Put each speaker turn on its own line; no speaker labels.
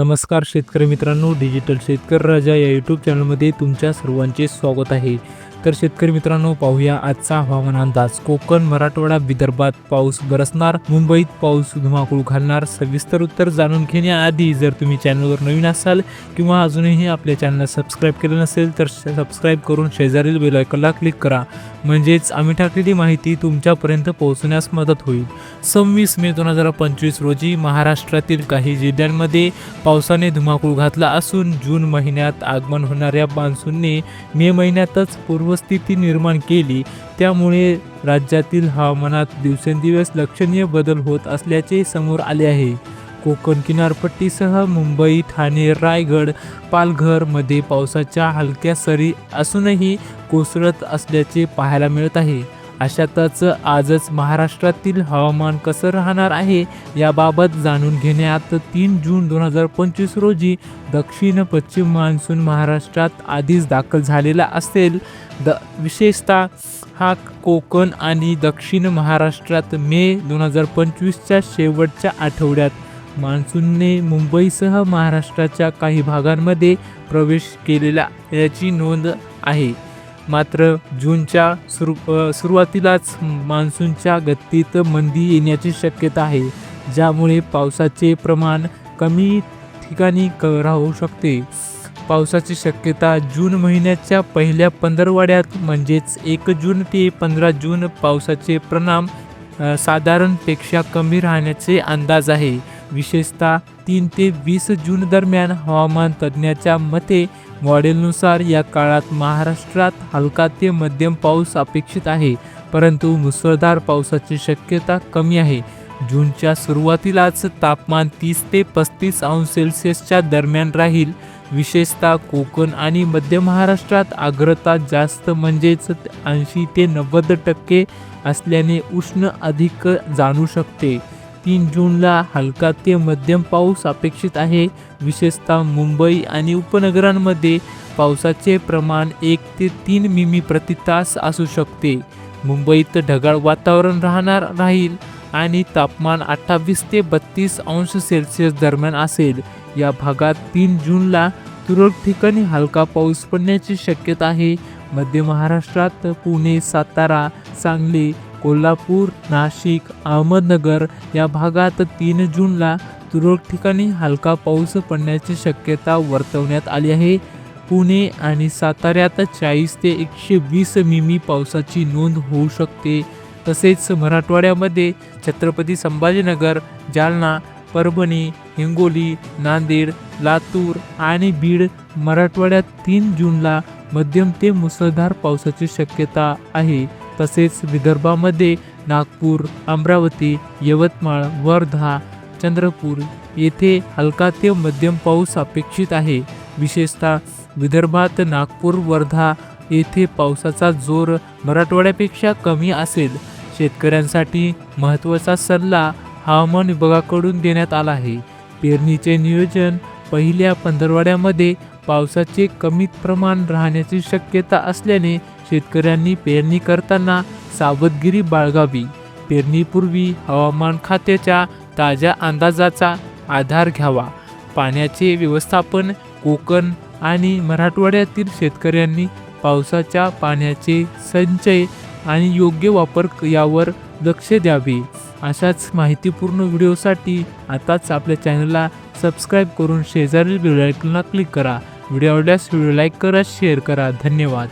नमस्कार शेतकरी मित्रांनो. डिजिटल शेतकरी राजा या यूट्यूब चॅनलमध्ये तुमच्या सर्वांचे स्वागत आहे. तर शेतकरी मित्रांनो पाहूया आजचा हवामान अंदाज. कोकण मराठवाडा विदर्भात पाऊस बरसणार. मुंबईत पाऊस धुमाकूळ घालणार. सविस्तर उत्तर जाणून घेण्याआधी जर तुम्ही चॅनलवर नवीन असाल किंवा अजूनही आपल्या चॅनलला सबस्क्राईब केलं नसेल तर सबस्क्राईब करून शेजारील बेल आयकॉनला क्लिक करा. म्हणजेच आम्ही टाकलेली माहिती तुमच्यापर्यंत पोहोचण्यास मदत होईल. सव्वीस मे दोन हजार पंचवीस रोजी महाराष्ट्रातील काही जिल्ह्यांमध्ये पावसाने धुमाकूळ घातला असून जून महिन्यात आगमन होणाऱ्या मान्सूनने मे महिन्यातच पूर्व पूर्वस्थिती निर्माण केली. त्यामुळे राज्यातील हवामानात दिवसेंदिवस लक्षणीय बदल होत असल्याचे समोर आले आहे. कोकण किनारपट्टीसह मुंबई ठाणे रायगड पालघरमध्ये पावसाच्या हलक्या सरी असूनही कोसळत असल्याचे पाहायला मिळत आहे. अशातच आजच महाराष्ट्रातील हवामान कसं राहणार आहे याबाबत जाणून घेण्यात तीन जून दोन हजार पंचवीस रोजी दक्षिण पश्चिम मान्सून महाराष्ट्रात आधीच दाखल झालेला असेल. द विशेषतः हा कोकण आणि दक्षिण महाराष्ट्रात मे दोन हजार पंचवीसच्या शेवटच्या आठवड्यात मान्सूनने मुंबईसह महाराष्ट्राच्या काही भागांमध्ये प्रवेश केलेला याची नोंद आहे. मात्र जूनच्या सुरू सुरुवातीलाच मान्सूनच्या गतीत मंदी येण्याची शक्यता आहे ज्यामुळे पावसाचे प्रमाण कमी ठिकाणी क राहू शकते. पावसाची शक्यता जून महिन्याच्या पहिल्या पंधरवाड्यात म्हणजेच एक जून ते पंधरा जून पावसाचे परिणाम साधारणपेक्षा कमी राहण्याचे अंदाज आहे. विशेषतः तीन ते वीस जून दरम्यान हवामान तज्ज्ञाच्या मते मॉडेलनुसार या काळात महाराष्ट्रात हलका ते मध्यम पाऊस अपेक्षित आहे परंतु मुसळधार पावसाची शक्यता कमी आहे. जूनच्या सुरुवातीलाच तापमान तीस ते पस्तीस अंश सेल्सिअसच्या दरम्यान राहील. विशेषतः कोकण आणि मध्य महाराष्ट्रात आर्द्रता जास्त म्हणजेच ऐंशी ते नव्वद टक्के असल्याने उष्ण अधिक जाणू शकते. तीन जूनला हलका ते मध्यम पाऊस अपेक्षित आहे. विशेषतः मुंबई आणि उपनगरांमध्ये पावसाचे प्रमाण एक ते तीन मिमी प्रति तास असू शकते. मुंबईत ढगाळ वातावरण राहणार राहील आणि तापमान अठ्ठावीस ते बत्तीस अंश सेल्सिअस दरम्यान असेल. या भागात तीन जूनला तुरळक ठिकाणी हलका पाऊस पडण्याची शक्यता आहे. मध्य महाराष्ट्रात पुणे सातारा सांगली कोल्हापूर नाशिक अहमदनगर या भागात तीन जूनला तुरळक ठिकाणी हलका पाऊस पडण्याची शक्यता वर्तवण्यात आली आहे. पुणे आणि साताऱ्यात चाळीस ते एकशे वीस मिमी पावसाची नोंद होऊ शकते. तसेच मराठवाड्यामध्ये छत्रपती संभाजीनगर जालना परभणी हिंगोली नांदेड लातूर आणि बीड मराठवाड्यात तीन जूनला मध्यम ते मुसळधार पावसाची शक्यता आहे. तसेच विदर्भामध्ये नागपूर अमरावती यवतमाळ वर्धा चंद्रपूर येथे हलका ते मध्यम पाऊस अपेक्षित आहे. विशेषतः विदर्भात नागपूर वर्धा येथे पावसाचा जोर मराठवाड्यापेक्षा कमी असेल. शेतकऱ्यांसाठी महत्त्वाचा सल्ला हवामान विभागाकडून देण्यात आला आहे. पेरणीचे नियोजन पहिल्या पंधरवाड्यामध्ये पावसाचे कमीत प्रमाण राहण्याची शक्यता असल्याने शेतकऱ्यांनी पेरणी करताना सावधगिरी बाळगावी. पेरणीपूर्वी हवामान खात्याच्या ताज्या अंदाजाचा आधार घ्यावा. पाण्याचे व्यवस्थापन कोकण आणि मराठवाड्यातील शेतकऱ्यांनी पावसाच्या पाण्याचे संचय आणि योग्य वापर यावर लक्ष द्यावे. अशाच माहितीपूर्ण व्हिडिओसाठी आताच आपल्या चॅनलला सबस्क्राईब करून शेजारील बेल आयकॉनला क्लिक करा. व्हिडिओ आवडल्यास व्हिडिओ लाईक करा शेअर करा. धन्यवाद.